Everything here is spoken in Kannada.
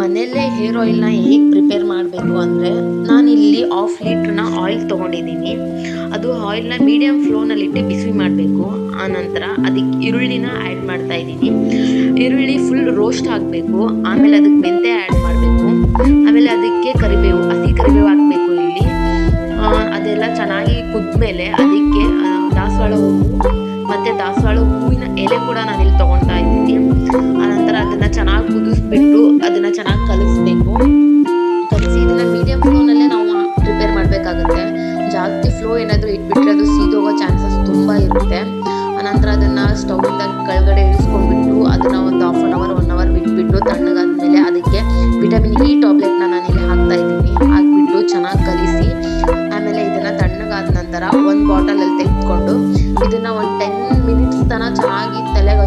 ಮನೆಯಲ್ಲೇ ಹೇರ್ ಆಯಿಲ್ನ ಹೇಗೆ ಪ್ರಿಪೇರ್ ಮಾಡಬೇಕು ಅಂದರೆ ನಾನಿಲ್ಲಿ ಆಫ್ ಲೀಟ್ರನ್ನ ಆಯಿಲ್ ತೊಗೊಂಡಿದ್ದೀನಿ. ಅದು ಆಯಿಲ್ನ ಮೀಡಿಯಮ್ ಫ್ಲೋನಲ್ಲಿಟ್ಟು ಬಿಸಿ ಮಾಡಬೇಕು. ಆನಂತರ ಅದಕ್ಕೆ ಈರುಳ್ಳಿನ ಆ್ಯಡ್ ಮಾಡ್ತಾ ಇದ್ದೀನಿ. ಈರುಳ್ಳಿ ಫುಲ್ ರೋಸ್ಟ್ ಆಗಬೇಕು ಆಮೇಲೆ ಅದಕ್ಕೆ ಮೆಂತೆ ಆ್ಯಡ್ ಮಾಡಬೇಕು. ಆಮೇಲೆ ಅದಕ್ಕೆ ಕರಿಬೇವು, ಹಸಿ ಕರಿಬೇವು ಹಾಕಬೇಕು ಇಲ್ಲಿ. ಅದೆಲ್ಲ ಚೆನ್ನಾಗಿ ಕುದ್ದ ಮೇಲೆ ಅದಕ್ಕೆ ದಾಸವಾಳ ಹೂವು ಮತ್ತು ದಾಸವಾಳ ಹೂವಿನ ಎಲೆ ಕೂಡ ನಾನಿಲ್ಲಿ ತೊಗೊಳ್ತಾ ಜಾಸ್ತಿ ಫ್ಲೋ ಏನಾದರೂ ಇಟ್ಬಿಟ್ರೆ ಅದು ಸೀದೋಗೋ ಚಾನ್ಸಸ್ ತುಂಬ ಇರುತ್ತೆ. ಆನಂತರ ಅದನ್ನು ಸ್ಟೌವಿಂದ ಕೆಳಗಡೆ ಇಳಿಸ್ಕೊಂಡ್ಬಿಟ್ಟು ಅದನ್ನು ಒಂದು half an hour one hour ಬಿಟ್ಬಿಟ್ಟು ತಣ್ಣಗಾದ್ಮೇಲೆ ಅದಕ್ಕೆ ವಿಟಮಿನ್ ಇ ಟಾಬ್ಲೆಟ್ನ ನಾನಿಲ್ಲಿ ಹಾಕ್ತಾ ಇದ್ದೀನಿ. ಹಾಕ್ಬಿಟ್ಟು ಚೆನ್ನಾಗಿ ಕಲಿಸಿ, ಆಮೇಲೆ ಇದನ್ನು ತಣ್ಣಗಾದ ನಂತರ ಒಂದು ಬಾಟಲಲ್ಲಿ ತೆಗೆದುಕೊಂಡು ಇದನ್ನು ಒಂದು ಟೆನ್ ಮಿನಿಟ್ಸ್ ತನಕ ಚೆನ್ನಾಗಿ ತಲೆಗೆ